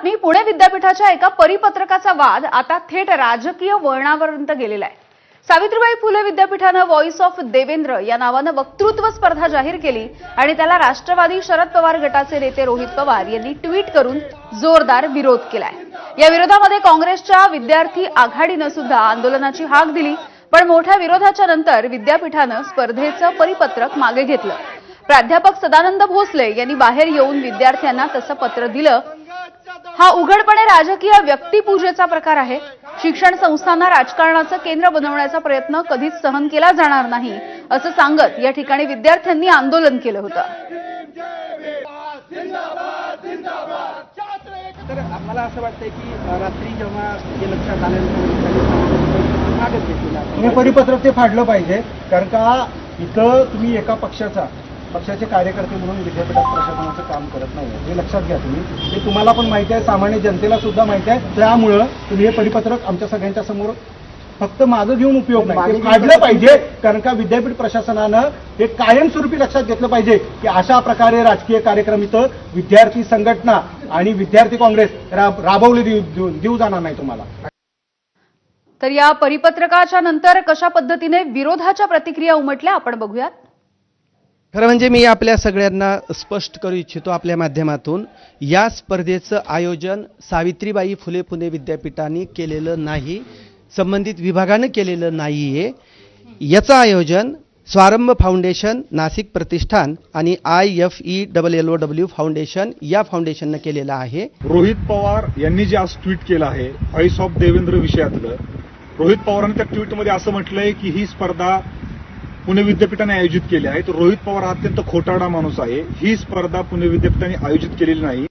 बातमी पुणे विद्यापीठाच्या एका परिपत्रकाचा वाद आता थेट राजकीय वळणापर्यंत गेलेला आहे. सावित्रीबाई फुले विद्यापीठानं व्हॉइस ऑफ देवेंद्र या नावानं वक्तृत्व स्पर्धा जाहीर केली आणि त्याला राष्ट्रवादी शरद पवार गटाचे नेते रोहित पवार यांनी ट्विट करून जोरदार विरोध केलाय. या विरोधामध्ये काँग्रेसच्या विद्यार्थी आघाडीनं सुद्धा आंदोलनाची हाक दिली पण मोठ्या विरोधाच्या नंतर विद्यापीठानं स्पर्धेचं परिपत्रक मागे घेतलं. प्राध्यापक सदानंद भोसले यांनी बाहेर येऊन विद्यार्थ्यांना तसं पत्र दिलं हा उघडपणे राजकीय व्यक्तिपूजेचा प्रकार आहे. शिक्षण संस्थांना राजकारणाचं केंद्र बनवण्याचा प्रयत्न कधीच सहन केला जाणार नाही असं सांगत या ठिकाणी विद्यार्थ्यांनी आंदोलन केलं होतं. तर मला असं वाटतंय की रात्री जेव्हा हे लक्षात आल्यानंतर परिपत्रक ते फाडलं पाहिजे कारण का इथं तुम्ही एका पक्षाचा पक्षाचे कार्यकर्ते म्हणून विद्यापीठात प्रशासनाचं काम करत नाही हे लक्षात घ्या तुम्ही. हे तुम्हाला पण माहिती आहे सामान्य जनतेला सुद्धा माहिती आहे. त्यामुळं तुम्ही हे परिपत्रक आमच्या सगळ्यांच्या समोर फक्त माझं घेऊन उपयोग नाही. फाडलं पाहिजे कारण का विद्यापीठ प्रशासनानं हे कायमस्वरूपी लक्षात घेतलं पाहिजे की अशा प्रकारे राजकीय कार्यक्रम इथं विद्यार्थी संघटना आणि विद्यार्थी काँग्रेस राब- राबवले देऊ जाणार नाही तुम्हाला. तर या परिपत्रकाच्या नंतर कशा पद्धतीने विरोधाच्या प्रतिक्रिया उमटल्या आपण बघूयात. खरं म्हणजे मी आपल्या सगळ्यांना स्पष्ट करू इच्छितो आपल्या माध्यमातून या स्पर्धेचं आयोजन सावित्रीबाई फुले पुणे विद्यापीठाने केलेलं नाही संबंधित विभागानं केलेलं नाही आहे याचं आयोजन स्वारंभ फाउंडेशन नाशिक प्रतिष्ठान आणि I F E double L O W foundation या फाउंडेशननं केलेलं आहे. रोहित पवार यांनी जे आज ट्विट केलं आहे आईस ऑफ देवेंद्र विषयातलं रोहित पवारांनी त्या ट्विटमध्ये असं म्हटलंय की ही स्पर्धा पुणे विद्यापीठाने आयोजित केली आहे. तर रोहित पवार हा अत्यंत खोटारडा माणूस आहे. ही स्पर्धा पुणे विद्यापीठाने आयोजित केलेली नाही.